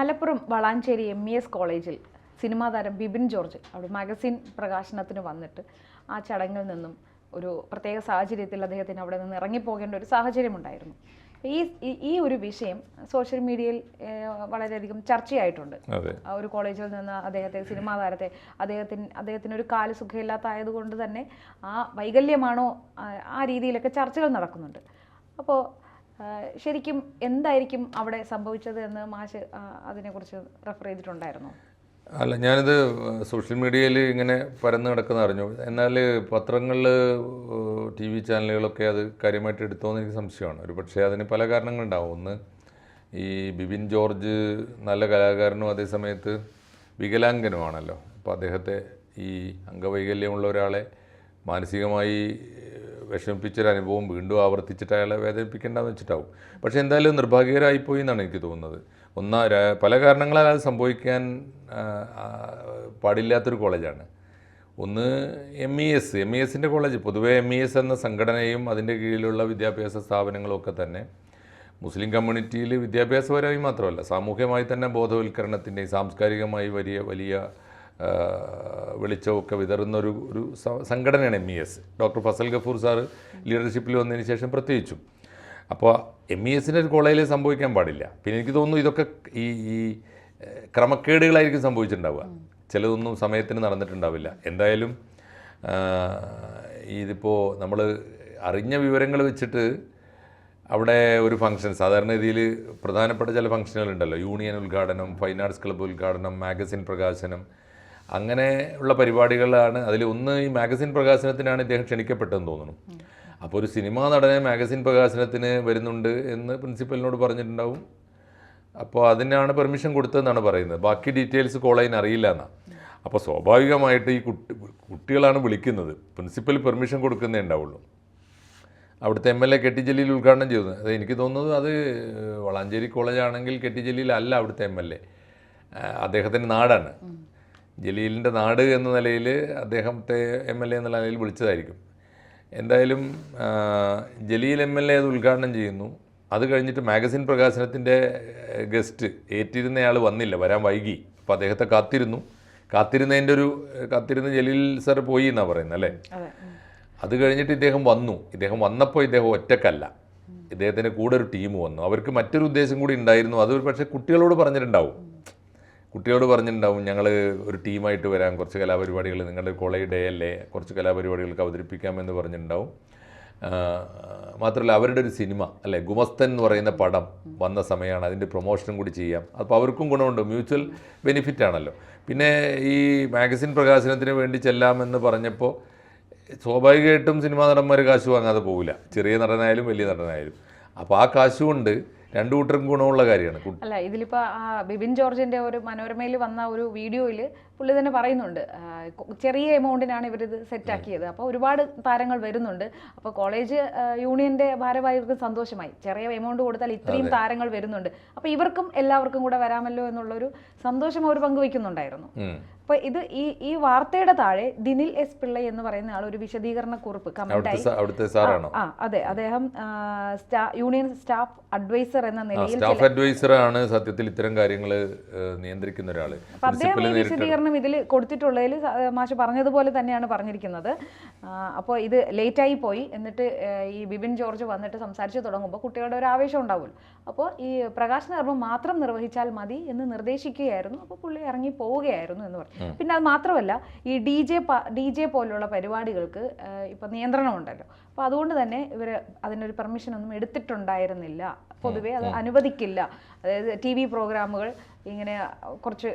Malappuram Valanchery M E S കോളേജിൽ cinema താരം Bibin George അവിടെ മാഗസിൻ പ്രകാശനത്തിന് വന്നിട്ട് ആ ചടങ്ങിൽ നിന്നും ഒരു പ്രത്യേക സാഹചര്യത്തിൽ അദ്ദേഹത്തിന് അവിടെ നിന്ന് ഇറങ്ങിപ്പോകേണ്ട ഒരു സാഹചര്യമുണ്ടായിരുന്നു. ഈ ഈ- ഈ ഒരു വിഷയം സോഷ്യൽ മീഡിയയിൽ വളരെയധികം ചർച്ചയായിട്ടുണ്ട്. ആ ഒരു കോളേജിൽ നിന്ന് അദ്ദേഹത്തെ സിനിമാ താരത്തെ അദ്ദേഹത്തിന് അദ്ദേഹത്തിന് ഒരു കാൽ സുഖമില്ലാത്ത ആയതുകൊണ്ട് തന്നെ ആ വൈകല്യമാണോ ആ രീതിയിലൊക്കെ ചർച്ചകൾ നടക്കുന്നുണ്ട്. അപ്പോൾ ശരിക്കും എന്തായിരിക്കും അവിടെ സംഭവിച്ചത് എന്ന് മാഷ് അതിനെക്കുറിച്ച് റെഫർ ചെയ്തിട്ടുണ്ടായിരുന്നു? അല്ല ഞാനിത് സോഷ്യൽ മീഡിയയിൽ ഇങ്ങനെ പരന്നു കിടക്കുന്ന അറിഞ്ഞു. എന്നാൽ പത്രങ്ങളിൽ ടി വി ചാനലുകളൊക്കെ അത് കാര്യമായിട്ട് എടുത്തോന്ന് എനിക്ക് സംശയമാണ്. ഒരു പക്ഷേ അതിന് പല കാരണങ്ങളുണ്ടാവും ഒന്ന് ഈ ബിബിൻ ജോർജ് നല്ല കലാകാരനും അതേസമയത്ത് വികലാംഗനുമാണല്ലോ. അപ്പോൾ അദ്ദേഹത്തെ ഈ അംഗവൈകല്യമുള്ള ഒരാളെ മാനസികമായി വിഷമിപ്പിച്ചൊരു അനുഭവം വീണ്ടും ആവർത്തിച്ചിട്ട് അയാളെ വേദനിപ്പിക്കേണ്ടെന്ന് വെച്ചിട്ടാവും. പക്ഷേ എന്തായാലും നിർഭാഗ്യകരായിപ്പോയി എന്നാണ് എനിക്ക് തോന്നുന്നത്. ഒന്നാ പല കാരണങ്ങളാൽ അത് സംഭവിക്കാൻ പാടില്ലാത്തൊരു കോളേജാണ്. ഒന്ന് M E S M E എസിന്റെ കോളേജ് പൊതുവേ എം ഇ എസ് എന്ന സംഘടനയും അതിന്റെ കീഴിലുള്ള വിദ്യാഭ്യാസ സ്ഥാപനങ്ങളൊക്കെ തന്നെ മുസ്ലിം കമ്മ്യൂണിറ്റിയിൽ വിദ്യാഭ്യാസപരമായി മാത്രമല്ല സാമൂഹ്യമായി തന്നെ ബോധവൽക്കരണത്തിന്റെയും സാംസ്കാരികമായി വലിയ വലിയ വെളിച്ചമൊക്കെ വിതറുന്ന ഒരു ഒരു സംഘടനയാണ് M E S doctor Fazal Gafoor sir ലീഡർഷിപ്പിൽ വന്നതിന് ശേഷം പ്രത്യേകിച്ചും. അപ്പോൾ എം ഇ എസിന്റെ ഒരു കോളേജിൽ സംഭവിക്കാൻ പാടില്ല. പിന്നെ എനിക്ക് തോന്നുന്നു ഇതൊക്കെ ഈ ഈ ക്രമക്കേടുകളായിരിക്കും സംഭവിച്ചിട്ടുണ്ടാവുക. ചിലതൊന്നും സമയത്തിന് നടന്നിട്ടുണ്ടാവില്ല. എന്തായാലും ഇതിപ്പോൾ നമ്മൾ അറിഞ്ഞ വിവരങ്ങൾ വെച്ചിട്ട് അവിടെ ഒരു ഫംഗ്ഷൻ സാധാരണ രീതിയിൽ പ്രധാനപ്പെട്ട ചില ഫംഗ്ഷനുകൾ ഉണ്ടല്ലോ. യൂണിയൻ ഉദ്ഘാടനം ഫൈൻ ആർട്സ് ക്ലബ്ബ് ഉദ്ഘാടനം മാഗസിൻ പ്രകാശനം അങ്ങനെ ഉള്ള പരിപാടികളാണ് അതിൽ ഒന്ന് ഈ മാഗസിൻ പ്രകാശനത്തിനാണ് ഇദ്ദേഹം ക്ഷണിക്കപ്പെട്ടെന്ന് തോന്നുന്നു. അപ്പോൾ ഒരു സിനിമാ നടനെ മാഗസിൻ പ്രകാശനത്തിന് വരുന്നുണ്ട് എന്ന് പ്രിൻസിപ്പലിനോട് പറഞ്ഞിട്ടുണ്ടാവും. അപ്പോൾ അതിനാണ് പെർമിഷൻ കൊടുത്തതെന്നാണ് പറയുന്നത്. ബാക്കി ഡീറ്റെയിൽസ് കോളേജിന് അറിയില്ല എന്നാണ് അപ്പോൾ സ്വാഭാവികമായിട്ട് ഈ കുട്ടി കുട്ടികളാണ് വിളിക്കുന്നത്. പ്രിൻസിപ്പൽ പെർമിഷൻ കൊടുക്കുന്നേ ഉണ്ടാവുള്ളൂ. അവിടുത്തെ എം എൽ എ കെട്ടി ജലീൽ ഉദ്ഘാടനം ചെയ്തു. അത് എനിക്ക് തോന്നുന്നത് അത് വളാഞ്ചേരി കോളേജാണെങ്കിൽ കെട്ടി ജലീൽ അല്ല അവിടുത്തെ എം എൽ എ. അദ്ദേഹത്തിന്റെ നാടാണ്. ജലീലിന്റെ നാട് എന്ന നിലയിൽ അദ്ദേഹത്തെ എം എൽ എ എന്നുള്ള നിലയിൽ വിളിച്ചതായിരിക്കും. എന്തായാലും ജലീൽ എം എൽ എ അത് ഉദ്ഘാടനം ചെയ്യുന്നു. അത് കഴിഞ്ഞിട്ട് മാഗസിൻ പ്രകാശനത്തിന്റെ ഗസ്റ്റ് ഏറ്റിരുന്നയാൾ വന്നില്ല വരാൻ വൈകി. അപ്പോൾ അദ്ദേഹത്തെ കാത്തിരുന്നു. കാത്തിരുന്നതിന്റെ ഒരു കാത്തിരുന്ന് ജലീൽ സർ പോയി എന്നാണ് പറയുന്നത് അല്ലേ? അതെ കഴിഞ്ഞിട്ട് ഇദ്ദേഹം വന്നു. ഇദ്ദേഹം വന്നപ്പോൾ ഇദ്ദേഹം ഒറ്റക്കല്ല. ഇദ്ദേഹത്തിന്റെ കൂടെ ഒരു ടീം വന്നു. അവർക്ക് മറ്റൊരു ഉദ്ദേശം കൂടി ഉണ്ടായിരുന്നു. അത് ഒരു പക്ഷേ കുട്ടികളോട് പറഞ്ഞിട്ടുണ്ടാവും. കുട്ടികളോട് പറഞ്ഞിട്ടുണ്ടാവും ഞങ്ങൾ ഒരു ടീമായിട്ട് വരാം കുറച്ച് കലാപരിപാടികൾ നിങ്ങളുടെ കോളേജ് ഡേ അല്ലേ കുറച്ച് കലാപരിപാടികൾക്ക് അവതരിപ്പിക്കാമെന്ന് പറഞ്ഞിട്ടുണ്ടാവും. മാത്രമല്ല അവരുടെ ഒരു സിനിമ അല്ലേ ഗുമസ്തൻ എന്ന് പറയുന്ന പടം വന്ന സമയമാണ് അതിന്റെ പ്രൊമോഷനും കൂടി ചെയ്യാം. അപ്പോൾ അവർക്കും ഗുണമുണ്ട് മ്യൂച്വൽ ബെനിഫിറ്റ് ആണല്ലോ. പിന്നെ ഈ മാഗസിൻ പ്രകാശനത്തിന് വേണ്ടി ചെല്ലാമെന്ന് പറഞ്ഞപ്പോൾ സ്വാഭാവികമായിട്ടും സിനിമാ നടന്മാർ കാശ് വാങ്ങാതെ പോകില്ല ചെറിയ നടനായാലും വലിയ നടനായാലും. അപ്പോൾ ആ കാശ് കൊണ്ട് രണ്ടു കൂട്ടർക്കും ഗുണമുള്ള കാര്യമാണ്. അല്ല ഇതിലിപ്പോൾ ബിബിൻ ജോർജിന്റെ ഒരു മനോരമയിൽ വന്ന ഒരു വീഡിയോയിൽ പുള്ളി തന്നെ പറയുന്നുണ്ട് ചെറിയ എമൗണ്ടിനാണ് ഇവരിത് സെറ്റാക്കിയത്. അപ്പോൾ ഒരുപാട് താരങ്ങൾ വരുന്നുണ്ട്. അപ്പോൾ കോളേജ് യൂണിയന്റെ യൂണിയന്റെ ഭാരവാഹികൾക്ക് സന്തോഷമായി. ചെറിയ എമൗണ്ട് കൊടുത്താൽ ഇത്രയും താരങ്ങൾ വരുന്നുണ്ട്. അപ്പോൾ ഇവർക്കും എല്ലാവർക്കും കൂടെ വരാമല്ലോ എന്നുള്ളൊരു സന്തോഷം അവർ പങ്കുവയ്ക്കുന്നുണ്ടായിരുന്നു. അപ്പോൾ ഇത് ഈ ഈ വാർത്തയുടെ താഴെ ദിനിൽ എസ് പിള്ള എന്ന് പറയുന്ന ആൾ ഒരു വിശദീകരണ കുറിപ്പ് കമന്റായി ആ അതെ. അദ്ദേഹം യൂണിയൻ സ്റ്റാഫ് അഡ്വൈസർ എന്ന നിലയിൽ സ്റ്റാഫ് അഡ്വൈസർ ആണ് സത്യത്തിൽ ഇത്തരം കാര്യങ്ങൾ നിയന്ത്രിക്കുന്ന ഒരാൾ അദ്ദേഹം ഈ വിശദീകരണം ഇതിൽ കൊടുത്തിട്ടുള്ളതിൽ മാഷ് പറഞ്ഞതുപോലെ തന്നെയാണ് പറഞ്ഞിരിക്കുന്നത്. അപ്പോൾ ഇത് ലേറ്റായി പോയി. എന്നിട്ട് ഈ ബിബിൻ ജോർജ് വന്നിട്ട് സംസാരിച്ച് തുടങ്ങുമ്പോൾ കുട്ടികളുടെ ഒരു ആവേശം ഉണ്ടാവുമല്ലോ. അപ്പോൾ ഈ പ്രകാശന കർമ്മം മാത്രം നിർവഹിച്ചാൽ മതി എന്ന് നിർദ്ദേശിക്കുകയായിരുന്നു. അപ്പോൾ പുള്ളി ഇറങ്ങി പോവുകയായിരുന്നു എന്ന് പറഞ്ഞു. പിന്നെ അത് മാത്രമല്ല ഈ ഡി ജെ ഡി ജെ പോലുള്ള പരിപാടികൾക്ക് ഇപ്പം നിയന്ത്രണമുണ്ടല്ലോ. അപ്പോൾ അതുകൊണ്ട് തന്നെ ഇവർ അതിനൊരു പെർമിഷൻ ഒന്നും എടുത്തിട്ടുണ്ടായിരുന്നില്ല. പൊതുവേ അത് അനുവദിക്കില്ല. അതായത് ടി വി പ്രോഗ്രാമുകൾ ഇങ്ങനെ കുറച്ച്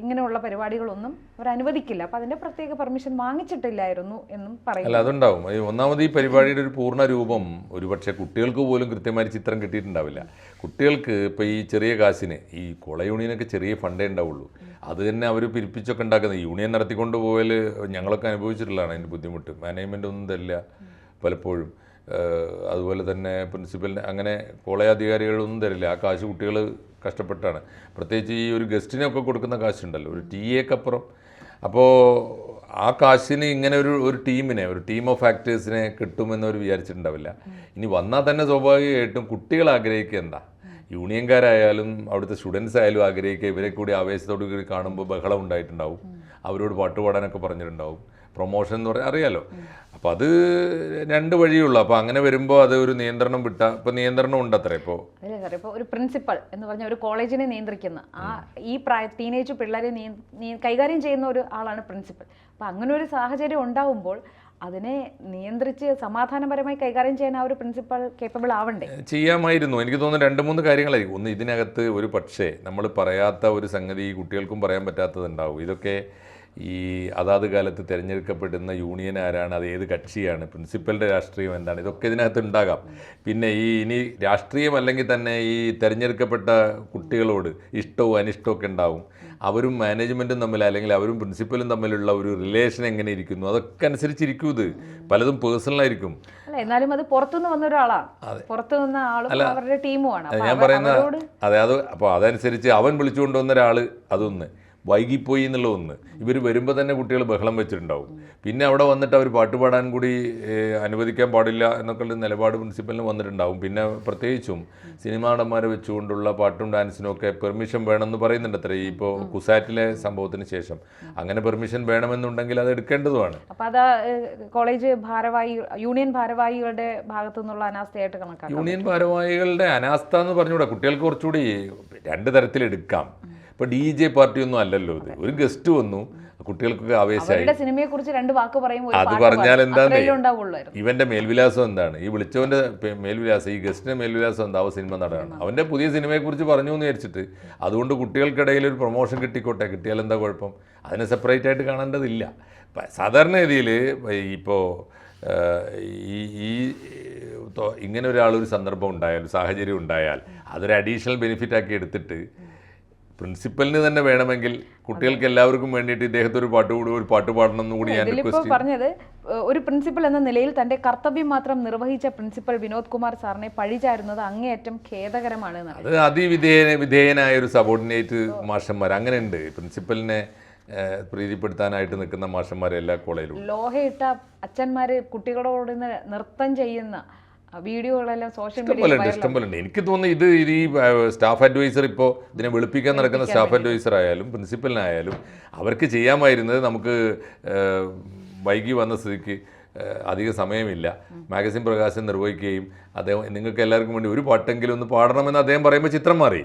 ഇങ്ങനെയുള്ള പരിപാടികളൊന്നും അവർ അനുവദിക്കില്ല. അപ്പൊ അതിന്റെ പ്രത്യേക പെർമിഷൻ വാങ്ങിച്ചിട്ടില്ലായിരുന്നു എന്നും അല്ല പറയുന്നു അതുണ്ടാവും. ഈ ഒന്നാമത് ഈ പരിപാടിയുടെ ഒരു പൂർണ രൂപം ഒരുപക്ഷെ കുട്ടികൾക്ക് പോലും കൃത്യമായി ചിത്രം കിട്ടിയിട്ടുണ്ടാവില്ല. കുട്ടികൾക്ക് ഇപ്പോൾ ഈ ചെറിയ കാശിന് ഈ കോള യൂണിയനൊക്കെ ചെറിയ ഫണ്ടേ ഉണ്ടാവുള്ളൂ. അത് തന്നെ അവർ പിരിപ്പിച്ചൊക്കെ ഉണ്ടാക്കുന്നത്. യൂണിയൻ നടത്തിക്കൊണ്ട് പോയാൽ ഞങ്ങളൊക്കെ അനുഭവിച്ചിട്ടുള്ളതാണ് അതിന്റെ ബുദ്ധിമുട്ട്. മാനേജ്മെന്റ് ഒന്നും തരില്ല പലപ്പോഴും. അതുപോലെ തന്നെ പ്രിൻസിപ്പലിന് അങ്ങനെ കോളേജ് അധികാരികളൊന്നും തരില്ല. ആ കാശ് കുട്ടികൾ കഷ്ടപ്പെട്ടാണ്. പ്രത്യേകിച്ച് ഈ ഒരു ഗസ്റ്റിനൊക്കെ കൊടുക്കുന്ന കാശുണ്ടല്ലോ ഒരു ടീ എക്കപ്പുറം അപ്പോൾ ആ കാശിന് ഇങ്ങനെ ഒരു ഒരു ടീമിനെ ഒരു ടീം ഓഫ് ആക്ടേഴ്സിനെ കിട്ടുമെന്ന് അവർ വിചാരിച്ചിട്ടുണ്ടാവില്ല. ഇനി വന്നാൽ തന്നെ സ്വാഭാവികമായിട്ടും കുട്ടികൾ ആഗ്രഹിക്കുക എന്താ? യൂണിയൻകാരായാലും അവിടുത്തെ സ്റ്റുഡൻസ് ആയാലും ആഗ്രഹിക്കുക ഇവരെ കൂടി ആവേശത്തോടു കൂടി കാണുമ്പോൾ ബഹളം ഉണ്ടായിട്ടുണ്ടാവും. അവരോട് പാട്ട് പാടാനൊക്കെ പറഞ്ഞിട്ടുണ്ടാവും. പ്രൊമോഷൻ എന്ന് പറഞ്ഞാൽ അറിയാലോ. അപ്പോൾ അത് രണ്ട് വഴിയുള്ളൂ അപ്പോൾ അങ്ങനെ വരുമ്പോൾ അത് ഒരു നിയന്ത്രണം വിട്ട ഇപ്പോൾ നിയന്ത്രണം ഉണ്ട് അത്ര ഇപ്പോൾ അല്ലേ സാർ ഇപ്പോൾ ഒരു പ്രിൻസിപ്പൽ എന്ന് പറഞ്ഞാൽ ഒരു കോളേജിനെ നിയന്ത്രിക്കുന്ന ആ ഈ പ്രായ ടീനേജ് പിള്ളേരെ കൈകാര്യം ചെയ്യുന്ന ഒരു ആളാണ് പ്രിൻസിപ്പൽ അപ്പോൾ അങ്ങനെ ഒരു സാഹചര്യം ഉണ്ടാവുമ്പോൾ അതിനെ നിയന്ത്രിച്ച് സമാധാനപരമായി കൈകാര്യം ചെയ്യാൻ ആ ഒരു പ്രിൻസിപ്പൽ കേപ്പബിൾ ആവണ്ടേ? ചെയ്യാമായിരുന്നു. എനിക്ക് തോന്നുന്നു രണ്ട് മൂന്ന് കാര്യങ്ങളായിരിക്കും. ഒന്ന് ഇതിനകത്ത് ഒരു പക്ഷേ നമ്മൾ പറയാത്ത ഒരു സംഗതി കുട്ടികൾക്കും പറയാൻ പറ്റാത്തതുണ്ടാവും ഇതൊക്കെ ഈ അതാത് കാലത്ത് തിരഞ്ഞെടുക്കപ്പെടുന്ന യൂണിയൻ ആരാണ് അത് ഏത് കക്ഷിയാണ് പ്രിൻസിപ്പലിന്റെ രാഷ്ട്രീയം എന്താണ് ഇതൊക്കെ ഇതിനകത്ത് ഉണ്ടാകാം. പിന്നെ ഈ ഇനി രാഷ്ട്രീയം അല്ലെങ്കിൽ തന്നെ ഈ തിരഞ്ഞെടുക്കപ്പെട്ട കുട്ടികളോട് ഇഷ്ടവും അനിഷ്ടവും ഒക്കെ ഉണ്ടാവും. അവരും മാനേജ്മെന്റും തമ്മിൽ അല്ലെങ്കിൽ അവരും പ്രിൻസിപ്പലും തമ്മിലുള്ള ഒരു റിലേഷൻ എങ്ങനെ ഇരിക്കുന്നു അതൊക്കെ അനുസരിച്ചിരിക്കും ഇത്. പലതും പേഴ്സണലായിരിക്കും എന്നാലും അത് പുറത്തുനിന്ന് വന്ന ഒരാളാണ്. പുറത്തു നിന്ന ആളും അവരുടെ ടീമുമാണ്. ഞാൻ പറയുന്ന അതെ അത് അപ്പോൾ അതനുസരിച്ച് അവൻ വിളിച്ചുകൊണ്ടുവന്ന ഒരാൾ അതൊന്ന്. വൈകിപ്പോയി എന്നുള്ള ഒന്ന്. ഇവർ വരുമ്പോൾ തന്നെ കുട്ടികൾ ബഹളം വെച്ചിട്ടുണ്ടാവും. പിന്നെ അവിടെ വന്നിട്ട് അവർ പാട്ട് പാടാൻ കൂടി അനുവദിക്കാൻ പാടില്ല എന്നൊക്കെയുള്ള നിലപാട് പ്രിൻസിപ്പലിന് വന്നിട്ടുണ്ടാവും. പിന്നെ പ്രത്യേകിച്ചും സിനിമാ നടന്മാരെ വെച്ചുകൊണ്ടുള്ള പാട്ടും ഡാൻസിനും ഒക്കെ പെർമിഷൻ വേണമെന്ന് പറയുന്നുണ്ട് അത്ര. ഈ ഇപ്പോൾ കുസാറ്റിലെ സംഭവത്തിന് ശേഷം. അങ്ങനെ പെർമിഷൻ വേണമെന്നുണ്ടെങ്കിൽ അത് എടുക്കേണ്ടതുമാണ്. അപ്പോൾ അത് കോളേജ് ഭാരവാഹി യൂണിയൻ ഭാരവാഹികളുടെ ഭാഗത്തു നിന്നുള്ള അനാസ്ഥയായിട്ട് കണക്കാക്കാം. യൂണിയൻ ഭാരവാഹികളുടെ അനാസ്ഥ എന്ന് പറഞ്ഞുകൂടാ. കുട്ടികൾക്ക് കുറച്ചുകൂടി രണ്ട് തരത്തിലെടുക്കാം. ഇപ്പോൾ ഡി ജെ പാർട്ടിയൊന്നും അല്ലല്ലോ ഇത്. ഒരു ഗസ്റ്റ് വന്നു. കുട്ടികൾക്കൊക്കെ ആവേശമായി. സിനിമയെ കുറിച്ച് രണ്ട് വാക്ക് പറയുമ്പോൾ അത് പറഞ്ഞാൽ ഉണ്ടാവുള്ളായിരുന്നു. ഇവന്റെ മേൽവിലാസം എന്താണ്? ഈ വിളിച്ചവന്റെ മേൽവിലാസം ഈ ഗസ്റ്റിന്റെ മേൽവിലാസം എന്താ? സിനിമ നടനാണ്. അവന്റെ പുതിയ സിനിമയെ കുറിച്ച് പറഞ്ഞു എന്ന് വിചാരിച്ചിട്ട് അതുകൊണ്ട് കുട്ടികൾക്കിടയിൽ ഒരു പ്രൊമോഷൻ കിട്ടിക്കോട്ടെ? കിട്ടിയാൽ എന്താ കുഴപ്പം? അതിനെ സെപ്പറേറ്റ് ആയിട്ട് കാണേണ്ടതില്ല. സാധാരണ രീതിയിൽ ഇപ്പോൾ ഈ ഈ ഇങ്ങനെ ഒരാൾ ഒരു സന്ദർഭം ഉണ്ടായാൽ ഒരു സാഹചര്യം ഉണ്ടായാൽ അതൊരു അഡീഷണൽ ബെനിഫിറ്റ് ആക്കി എടുത്തിട്ട് പ്രിൻസിപ്പലിന് തന്നെ വേണമെങ്കിൽ കുട്ടികൾക്ക് എല്ലാവർക്കും വേണ്ടിയിട്ട് ഇദ്ദേഹത്തെ ഒരു പാട്ട് കൂടി ഒരു പാട്ട് പാടണം എന്ന് കൂടി ഞാൻ റിക്വസ്റ്റ് പറഞ്ഞത് ഒരു പ്രിൻസിപ്പൽ എന്ന നിലയിൽ തന്റെ കർത്തവ്യം മാത്രം നിർവഹിച്ച പ്രിൻസിപ്പൽ വിനോദ് കുമാർ സാറിനെ പഴിചാരുന്നത് അങ്ങേയറ്റം ഖേദകരമാണ് അത് അതിവിധേയന വിധേയനായ ഒരു സബോർഡിനേറ്റ് മാഷന്മാർ അങ്ങനെയുണ്ട്. പ്രിൻസിപ്പലിനെ പ്രീതിപ്പെടുത്താനായിട്ട് നിൽക്കുന്ന മാഷന്മാരെ എല്ലാ കോളേജിലും. ലോഹയിട്ട അച്ഛന്മാര് കുട്ടികളോട് നൃത്തം ചെയ്യുന്ന വീഡിയോകളെല്ലാം സോഷ്യൽ എനിക്ക് തോന്നുന്നു ഇത് ഈ സ്റ്റാഫ് അഡ്വൈസർ ഇപ്പോൾ ഇതിനെ വെളുപ്പിക്കാൻ നടക്കുന്ന സ്റ്റാഫ് അഡ്വൈസർ ആയാലും പ്രിൻസിപ്പലിനായാലും അവർക്ക് ചെയ്യാമായിരുന്നത് നമുക്ക് വൈകി വന്ന സ്ഥിതിക്ക് അധിക സമയമില്ല. മാഗസിൻ പ്രകാശനം നിർവഹിക്കുകയും അദ്ദേഹം നിങ്ങൾക്ക് എല്ലാവർക്കും വേണ്ടി ഒരു പാട്ടെങ്കിലും ഒന്ന് പാടണമെന്ന് അദ്ദേഹം പറയുമ്പോൾ ചിത്രം മാറി.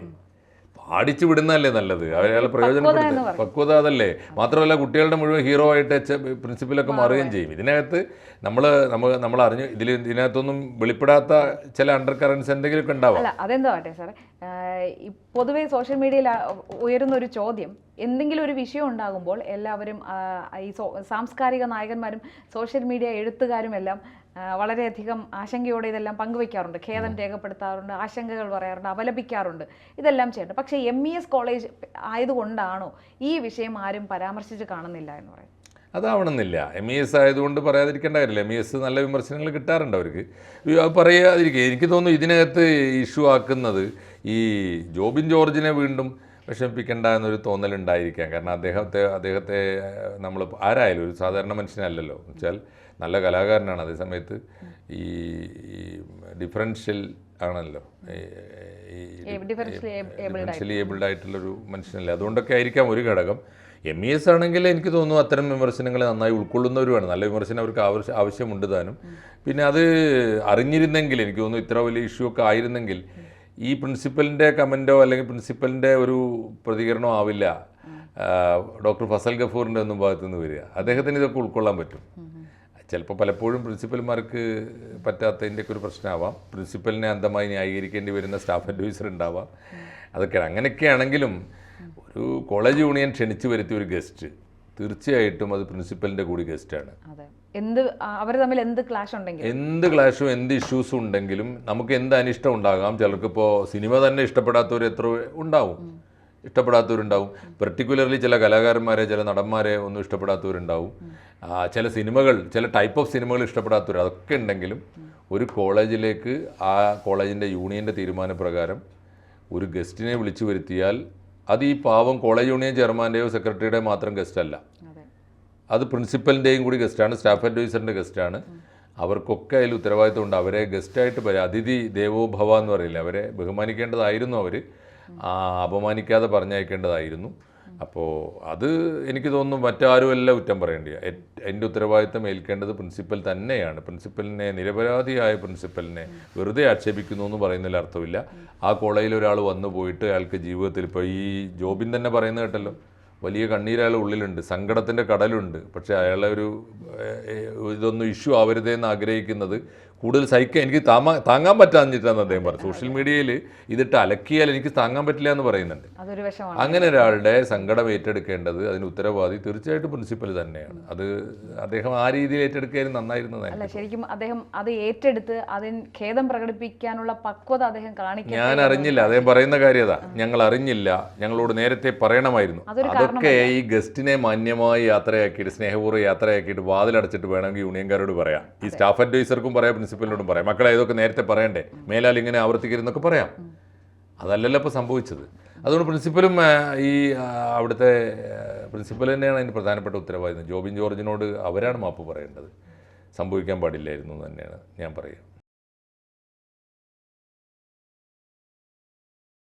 പാടിച്ചു വിടുന്നതല്ലേ നല്ലത്? അയാളെ പ്രയോജനപ്പെടുത്തുക പക്വത അതല്ലേ. മാത്രമല്ല കുട്ടികളുടെ മുഴുവൻ ഹീറോ ആയിട്ട് പ്രിൻസിപ്പലൊക്കെ മാറുകയും ചെയ്യും. ഇതിനകത്ത് നമ്മൾ നമ്മൾ നമ്മൾ അറിഞ്ഞു ഇതിൽ ഇതിനകത്തൊന്നും വെളിപ്പെടാത്ത ചില അണ്ടർ കറൻസ് എന്തെങ്കിലുമൊക്കെ ഉണ്ടാവും. അതെന്തോ ആട്ടെ സാറേ? പൊതുവേ സോഷ്യൽ മീഡിയയിൽ ഉയരുന്ന ഒരു ചോദ്യം എന്തെങ്കിലും ഒരു വിഷയം ഉണ്ടാകുമ്പോൾ എല്ലാവരും ഈ സോ- സാംസ്കാരിക നായകന്മാരും സോഷ്യൽ മീഡിയ എഴുത്തുകാരും എല്ലാം വളരെയധികം ആശങ്കയോടെ ഇതെല്ലാം പങ്കുവയ്ക്കാറുണ്ട് ഖേദം രേഖപ്പെടുത്താറുണ്ട് ആശങ്കകൾ പറയാറുണ്ട് അപലപിക്കാറുണ്ട്. ഇതെല്ലാം ചെയ്യുന്നുണ്ട് പക്ഷേ എം ഇ എസ് കോളേജ് ആയതുകൊണ്ടാണോ ഈ വിഷയം ആരും പരാമർശിച്ച് കാണുന്നില്ല എന്ന് പറയും അതാവണമെന്നില്ല. എം ഇ എസ് ആയതുകൊണ്ട് പറയാതിരിക്കേണ്ട കാര്യമില്ല എം ഇ എസ് നല്ല വിമർശനങ്ങൾ കിട്ടാറുണ്ട് അവർക്ക്. പറയാതിരിക്കുക എനിക്ക് തോന്നുന്നു ഇതിനകത്ത് ഇഷ്യൂ ആക്കുന്നത് ഈ ജോബിൻ ജോർജിനെ വീണ്ടും വിഷമിപ്പിക്കേണ്ട എന്നൊരു തോന്നലുണ്ടായിരിക്കാം കാരണം അദ്ദേഹത്തെ അദ്ദേഹത്തെ നമ്മൾ ആരായാലും ഒരു സാധാരണ മനുഷ്യനല്ലല്ലോ. വെച്ചാൽ നല്ല കലാകാരനാണ് അതേസമയത്ത്. ഈ ഡിഫറൻഷ്യൽ ആണല്ലോ. ഡിഫറൻഷ്യലി ഏബിൾഡ് ആയിട്ടുള്ളൊരു മനുഷ്യനല്ലേ? അതുകൊണ്ടൊക്കെ ആയിരിക്കാം ഒരു ഘടകം. എം ഇ എസ് ആണെങ്കിൽ എനിക്ക് തോന്നുന്നു അത്തരം വിമർശനങ്ങളെ നന്നായി ഉൾക്കൊള്ളുന്നവരുമാണ്. നല്ല വിമർശനം അവർക്ക് ആവശ്യം ആവശ്യമുണ്ട് താനും. പിന്നെ അത് അറിഞ്ഞിരുന്നെങ്കിൽ എനിക്ക് തോന്നുന്നു ഇത്ര വലിയ ഇഷ്യൂ ഒക്കെ ആയിരുന്നെങ്കിൽ ഈ പ്രിൻസിപ്പലിന്റെ കമന്റോ അല്ലെങ്കിൽ പ്രിൻസിപ്പലിന്റെ ഒരു പ്രതികരണമോ ആവില്ല. ഡോക്ടർ ഫസൽ ഗഫൂറിന്റെ ഒന്നും ഭാഗത്തുനിന്ന് വരിക. അദ്ദേഹത്തിന് ഇതൊക്കെ ഉൾക്കൊള്ളാൻ പറ്റും. ചിലപ്പോൾ പലപ്പോഴും പ്രിൻസിപ്പൽമാർക്ക് പറ്റാത്തതിന്റെയൊക്കെ ഒരു പ്രശ്നമാവാം. പ്രിൻസിപ്പലിനെ അന്ധമായി ന്യായീകരിക്കേണ്ടി വരുന്ന സ്റ്റാഫ് അഡ്വൈസർ ഉണ്ടാവാം. അതൊക്കെ അങ്ങനെയൊക്കെയാണെങ്കിലും ഒരു കോളേജ് യൂണിയൻ ക്ഷണിച്ചു വരുത്തിയ ഒരു ഗസ്റ്റ് തീർച്ചയായിട്ടും അത് പ്രിൻസിപ്പലിന്റെ കൂടി ഗസ്റ്റാണ്. എന്ത് അവർ തമ്മിൽ എന്ത് ക്ലാഷ് ഉണ്ടെങ്കിലും. എന്ത് ക്ലാഷും എന്ത് ഇഷ്യൂസും ഉണ്ടെങ്കിലും നമുക്ക് എന്ത് അനിഷ്ടം ഉണ്ടാകാം. ചിലർക്കിപ്പോൾ സിനിമ തന്നെ ഇഷ്ടപ്പെടാത്തവർ എത്ര ഉണ്ടാവും. ഇഷ്ടപ്പെടാത്തവരുണ്ടാവും. പെർട്ടിക്കുലർലി ചില കലാകാരന്മാരെ ചില നടന്മാരെ ഒന്നും ഇഷ്ടപ്പെടാത്തവരുണ്ടാവും. ചില സിനിമകൾ ചില ടൈപ്പ് ഓഫ് സിനിമകൾ ഇഷ്ടപ്പെടാത്തവർ അതൊക്കെ ഉണ്ടെങ്കിലും ഒരു കോളേജിലേക്ക് ആ കോളേജിന്റെ യൂണിയന്റെ തീരുമാനപ്രകാരം ഒരു ഗസ്റ്റിനെ വിളിച്ചു വരുത്തിയാൽ അത് ഈ പാവം കോളേജ് യൂണിയൻ ചെയർമാന്റെയോ സെക്രട്ടറിയുടെയോ മാത്രം ഗസ്റ്റല്ല അതെ. പ്രിൻസിപ്പലിന്റെയും കൂടി ഗസ്റ്റാണ് സ്റ്റാഫ് അഡ്വൈസറിന്റെ ഗസ്റ്റാണ് അവർക്കൊക്കെ അതിൽ ഉത്തരവാദിത്വമുണ്ട്. അവരെ ഗസ്റ്റായിട്ട് അതിഥി ദേവോഭവ എന്ന് പറയില്ല അവരെ ബഹുമാനിക്കേണ്ടതായിരുന്നു അവർ അപമാനിക്കാതെ പറഞ്ഞയക്കേണ്ടതായിരുന്നു. അപ്പോൾ അത് എനിക്ക് തോന്നുന്നു മറ്റാരുമല്ല കുറ്റം പറയേണ്ടി എന്റെ ഉത്തരവാദിത്തം ഏൽക്കേണ്ടത് പ്രിൻസിപ്പൽ തന്നെയാണ്. പ്രിൻസിപ്പലിനെ നിരപരാധിയായ പ്രിൻസിപ്പലിനെ വെറുതെ ആക്ഷേപിക്കുന്നു എന്ന് പറയുന്നതിൽ അർത്ഥമില്ല. ആ കോളേജിൽ ഒരാൾ വന്നു പോയിട്ട് അയാൾക്ക് ജീവിതത്തിൽ ഇപ്പോൾ ഈ ജോബിൻ തന്നെ പറയുന്നത് കേട്ടല്ലോ. വലിയ കണ്ണീര് അയാൾ ഉള്ളിലുണ്ട്. സങ്കടത്തിന്റെ കടലുണ്ട്. പക്ഷേ അയാളെ ഒരു ഇതൊന്നും ഇഷ്യൂ ആവരുതേ എന്ന് ആഗ്രഹിക്കുന്നത് കൂടുതൽ സഹിക്കാൻ എനിക്ക് താമാ താങ്ങാൻ പറ്റാഞ്ഞിട്ടാന്ന് അദ്ദേഹം പറഞ്ഞു സോഷ്യൽ മീഡിയയിൽ ഇതിട്ട് അലക്കിയാൽ എനിക്ക് താങ്ങാൻ പറ്റില്ല എന്ന് പറയുന്നുണ്ട്. അങ്ങനെ ഒരാളുടെ സങ്കടം ഏറ്റെടുക്കേണ്ടത് അതിന് ഉത്തരവാദി തീർച്ചയായിട്ടും പ്രിൻസിപ്പൽ തന്നെയാണ്. അത് അദ്ദേഹം ആ രീതിയിൽ ഏറ്റെടുക്കാനും നന്നായിരുന്നു ശരിക്കും അദ്ദേഹം അത് ഏറ്റെടുത്ത് അതിന് ഖേദം പ്രകടിപ്പിക്കാനുള്ള പക്വത അദ്ദേഹം കാണിക്കും ഞാൻ അറിഞ്ഞില്ല. അദ്ദേഹം പറയുന്ന കാര്യം അതാ. ഞങ്ങൾ അറിഞ്ഞില്ല. ഞങ്ങളോട് നേരത്തെ പറയണമായിരുന്നു. അതൊക്കെ ഈ ഗസ്റ്റിനെ മാന്യമായി യാത്രയാക്കിയിട്ട് സ്നേഹപൂർവം യാത്രയാക്കിയിട്ട് വാതിലടച്ചിട്ട് വേണമെങ്കിൽ യൂണിയൻകാരോട് പറയാം. ഈ സ്റ്റാഫ് അഡ്വൈസർക്കും പറയാം പ്രിൻസിപ്പലിനോടും പറയാം. മക്കളെ ഇതൊക്കെ നേരത്തെ പറയണ്ടേ? മേലാൽ ഇങ്ങനെ ആവർത്തിക്കരുതെന്നൊക്കെ പറയാം. അതല്ലല്ലോ ഇപ്പോൾ സംഭവിച്ചത്. അതുകൊണ്ട് പ്രിൻസിപ്പലും ഈ അവിടുത്തെ പ്രിൻസിപ്പൽ തന്നെയാണ് അതിന് പ്രധാനപ്പെട്ട ഉത്തരവാദിത്വം ജോബിൻ ജോർജിനോട് അവരാണ് മാപ്പ് പറയേണ്ടത്. സംഭവിക്കാൻ പാടില്ലായിരുന്നു എന്ന് തന്നെയാണ് ഞാൻ പറയുക.